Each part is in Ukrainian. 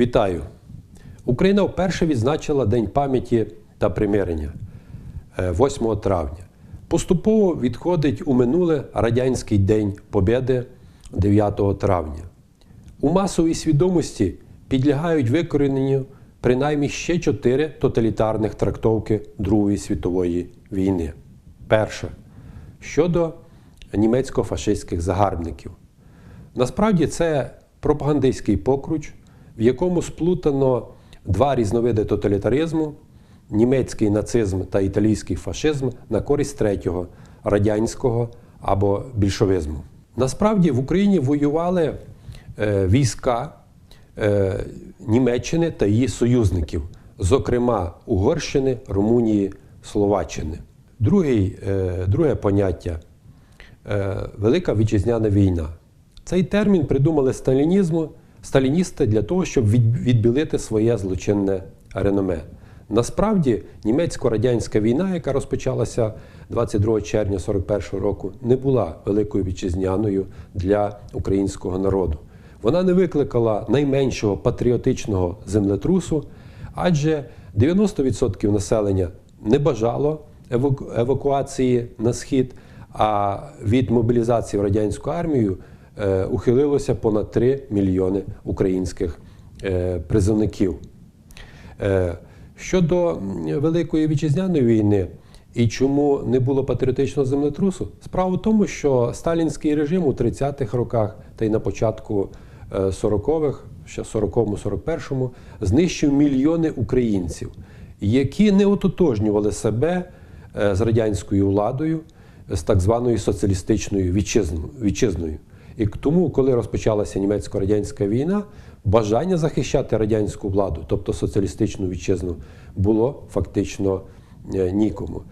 Вітаю! Україна вперше відзначила День пам'яті та примирення е, 8 травня. Поступово відходить у минуле Радянський День Побєди 9 травня. У масовій свідомості підлягають викорененню принаймні ще чотири тоталітарних трактовки Другої світової війни. Перша щодо німецько-фашистських загарбників. Насправді це пропагандистський покруч, в якому сплутано два різновиди тоталітаризму німецький нацизм та італійський фашизм на користь третього радянського або більшовизму. Насправді в Україні воювали е, війська е, Німеччини та її союзників, зокрема Угорщини, Румунії, Словаччини. Другий, е, друге поняття Велика вітчизняна війна. Цей термін придумали сталінізму, сталіністи для того, щоб від- відбілити своє злочинне реноме. Насправді, німецько-радянська війна, яка розпочалася 22 червня 41 року, не була великою вітчизняною для українського народу. Вона не викликала найменшого патріотичного землетрусу, адже 90% населення не бажало еваку- евакуації на схід, а від мобілізації в радянську армію ухилилося понад 3 мільйони українських е, призовників. Е, Щодо Великої вітчизняної війни і чому не було патріотичного землетрусу, справа в тому, що сталінський режим у 30-х роках та й на початку е, 40-х, ще 40-му, 41-му, знищив мільйони українців, які не ототожнювали себе е, з радянською владою, з так званою соціалістичною вітчизною. І тому, коли розпочалася німецько-радянська війна, бажання захищати радянську владу, тобто соціалістичну вітчизну, було фактично е, нікому.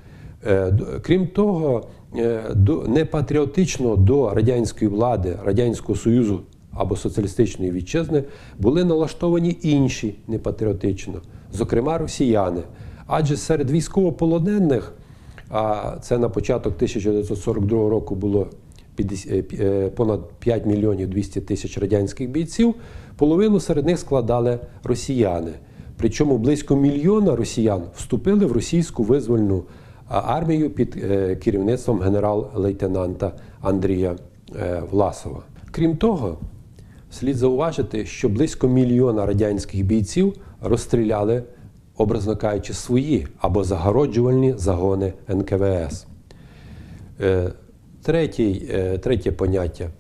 Е, Крім того, е, непатріотично до радянської влади, Радянського Союзу або соціалістичної вітчизни були налаштовані інші непатріотично, зокрема росіяни. Адже серед військовополонених, а це на початок 1942 року було 50, е, е, понад 5 мільйонів 200 тисяч радянських бійців, половину серед них складали росіяни. Причому близько мільйона росіян вступили в російську визвольну армію під е, керівництвом генерал-лейтенанта Андрія Власова. Крім того, слід зауважити, що близько мільйона радянських бійців розстріляли, образно кажучи, свої або загороджувальні загони НКВС. Третій, е, третє поняття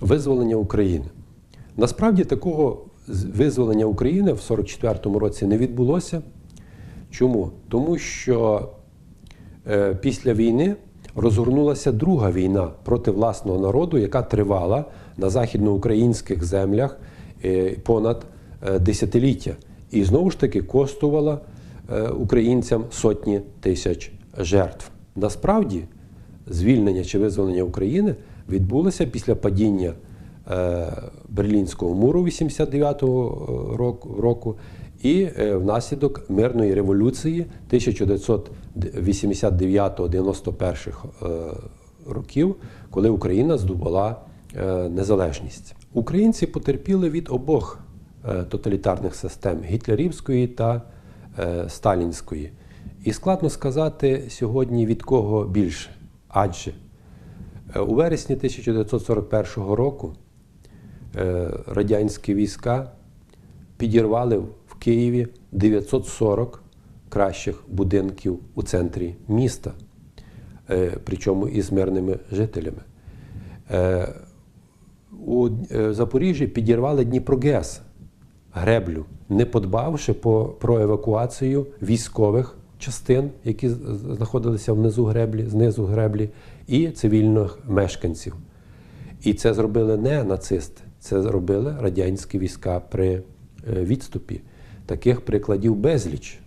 визволення України. Насправді такого визволення України в 44-му році не відбулося. Чому? Тому що е, після війни розгорнулася друга війна проти власного народу, яка тривала на західноукраїнських землях е, понад десятиліття. І знову ж таки коштувала українцям сотні тисяч жертв. Насправді, звільнення чи визволення України відбулося після падіння е, Берлінського муру 89-го року, року і е, внаслідок мирної революції 1989-91 е, років, коли Україна здобула е, незалежність. Українці потерпіли від обох е, тоталітарних систем гітлерівської та е, сталінської. І складно сказати сьогодні від кого більше. Адже е, у вересні 1941 року е, радянські війська підірвали в Києві 940 кращих будинків у центрі міста, е, причому із мирними жителями. У Запоріжжі підірвали Дніпрогес, греблю, не подбавши про евакуацію військових частин, які знаходилися внизу греблі, знизу греблі, і цивільних мешканців. І це зробили не нацисти, це зробили радянські війська при е, відступі. Таких прикладів безліч.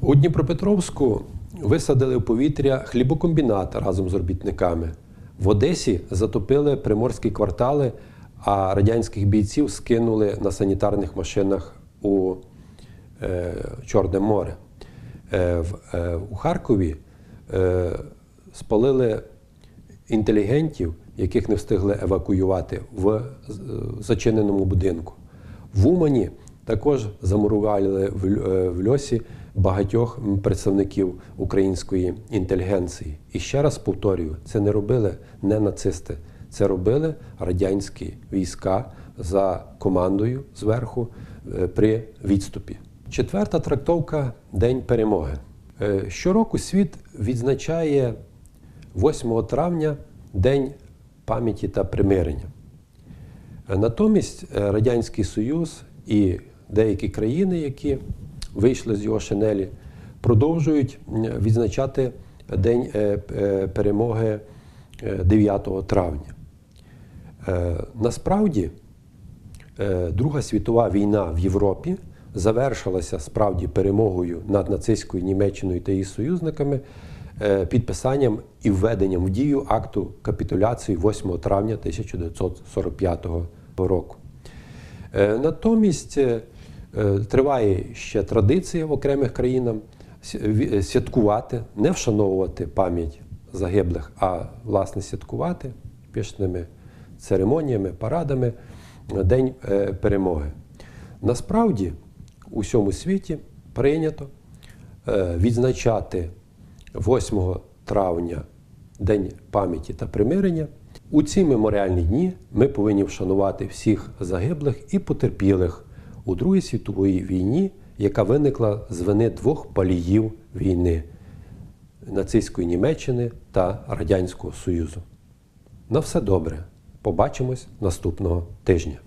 У Дніпропетровську висадили в повітря хлібокомбінат разом з робітниками. В Одесі затопили приморські квартали, а радянських бійців скинули на санітарних машинах у е, Чорне море. Е, е, у Харкові е, спалили інтелігентів, яких не встигли евакуювати в зачиненому будинку. В Умані також замурували в, льосі багатьох представників української інтелігенції. І ще раз повторюю, це не робили не нацисти, це робили радянські війська за командою зверху при відступі. Четверта трактовка День перемоги. Е, Щороку світ відзначає 8 травня День пам'яті та примирення. Е, Натомість е, Радянський Союз і деякі країни, які вийшли з його шинелі, продовжують відзначати День перемоги е, 9 травня. Насправді, Друга світова війна в Європі завершилася справді перемогою над нацистською Німеччиною та її союзниками е, підписанням і введенням в дію акту капітуляції 8 травня 1945 року. Е, Натомість е, триває ще традиція в окремих країнах святкувати, не вшановувати пам'ять загиблих, а власне святкувати пишними церемоніями, парадами День перемоги. Насправді у всьому світі прийнято е, відзначати 8 травня День пам'яті та примирення. У ці меморіальні дні ми повинні вшанувати всіх загиблих і потерпілих у Другій світовій війні, яка виникла з вини двох паліїв війни нацистської Німеччини та Радянського Союзу. На все добре. Побачимось наступного тижня.